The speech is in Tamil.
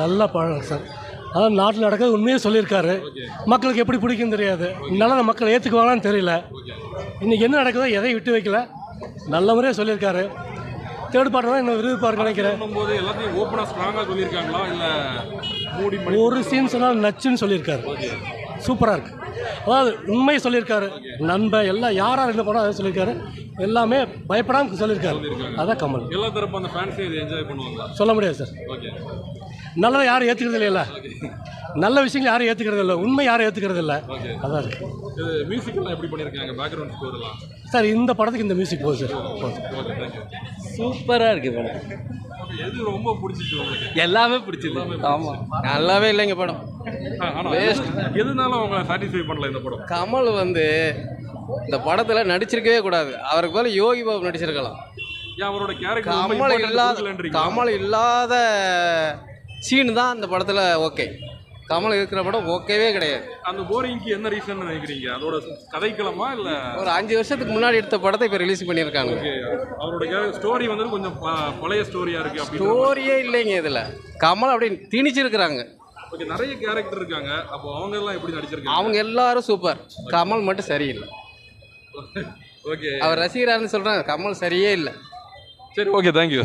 நல்லா பழம் சார். அதான் நாட்டில் நடக்கிறது உண்மையே சொல்லியிருக்காரு. மக்களுக்கு எப்படி பிடிக்கும் தெரியாது. நல்ல மக்கள் ஏற்றுக்குவாங்களான்னு தெரியல. இன்னைக்கு என்ன நடக்குதோ எதையும் விட்டு வைக்கல. நல்ல முறையாக சொல்லியிருக்காரு. தேர்ட் பார்ட் தான் இன்னும் விருதுப்பார்க்க நினைக்கிறேன். ஒரு சீன்ஸ் எல்லாம் நச்சுன்னு சொல்லியிருக்காரு. சூப்பராக இருக்கு. அதாவது உண்மையை சொல்லியிருக்காரு நண்பன் எல்லாம் யாராக இந்த படம் அதை சொல்லியிருக்காரு. எல்லாமே பயப்படாமல் சொல்லியிருக்காரு. அதான் கமல். எல்லா தரப்பு அந்த ஃபேன்ஸே இதை என்ஜாய் பண்ணுவாங்க சொல்ல முடியாது சார் ஓகே நல்லதை யாரும் ஏற்றுக்கிறது இல்லைல்ல. நல்ல விஷயங்கள் யாரும் ஏற்றுக்கிறது இல்லை. உண்மை யாரும் ஏற்றுக்கிறது இல்லை. அதான் இருக்கு இது மியூசிக்கெல்லாம் எப்படி பண்ணியிருக்காங்க பேக்ரவுண்ட் ஸ்கோர்லாம் சார் இந்த படத்துக்கு இந்த மியூசிக் போகுது சார் சூப்பராக இருக்கு படம். எது ரொம்ப பிடிச்சிச்சு உங்களுக்கு? எல்லாமே பிடிச்சது. ஆமாம் நல்லாவே இல்லைங்க படம். ஆ, ஆனா எதுனால உங்களை சாட்டிஸ்ஃபை பண்ணல இந்த படம்? கமல் வந்து இந்த படத்தில் நடிச்சிருக்கவே கூடாது. அவருக்கு போல யோகி பாபு நடிச்சிருக்கலாம். அவரோட கேரக்டர் கமல் இல்லாத கமல் இல்லாத சீன் தான் அந்த படத்தில் ஓகே கமல் இருக்கிற படம் ஓகேவே கிடையாது. அந்த போரிங்க்கு என்ன ரீசன் நினைக்கிறீங்க? அதோட கதைக்களமா இல்ல? ஒரு அஞ்சு வருஷத்துக்கு முன்னாடி எடுத்த படத்தை இப்போ ரிலீஸ் பண்ணியிருக்காங்க. ஓகே. அவரோட ஸ்டோரி வந்து கொஞ்சம் பழைய ஸ்டோரியா இருக்கு ஸ்டோரியே இல்லைங்க இதில். கமல் அப்படி திணிச்சிருக்கிறாங்க. ஓகே நிறைய கேரக்டர் இருக்காங்க. அப்போ அவங்க எல்லாம் எப்படி நடிச்சிருக்காங்க? அவங்க எல்லாரும் சூப்பர் கமல் மட்டும் சரியில்லை. ஓகே. அவர் ரசிகரான்னு சொல்கிறாங்க கமல் சரியே இல்லை. சரி ஓகே தேங்க்யூ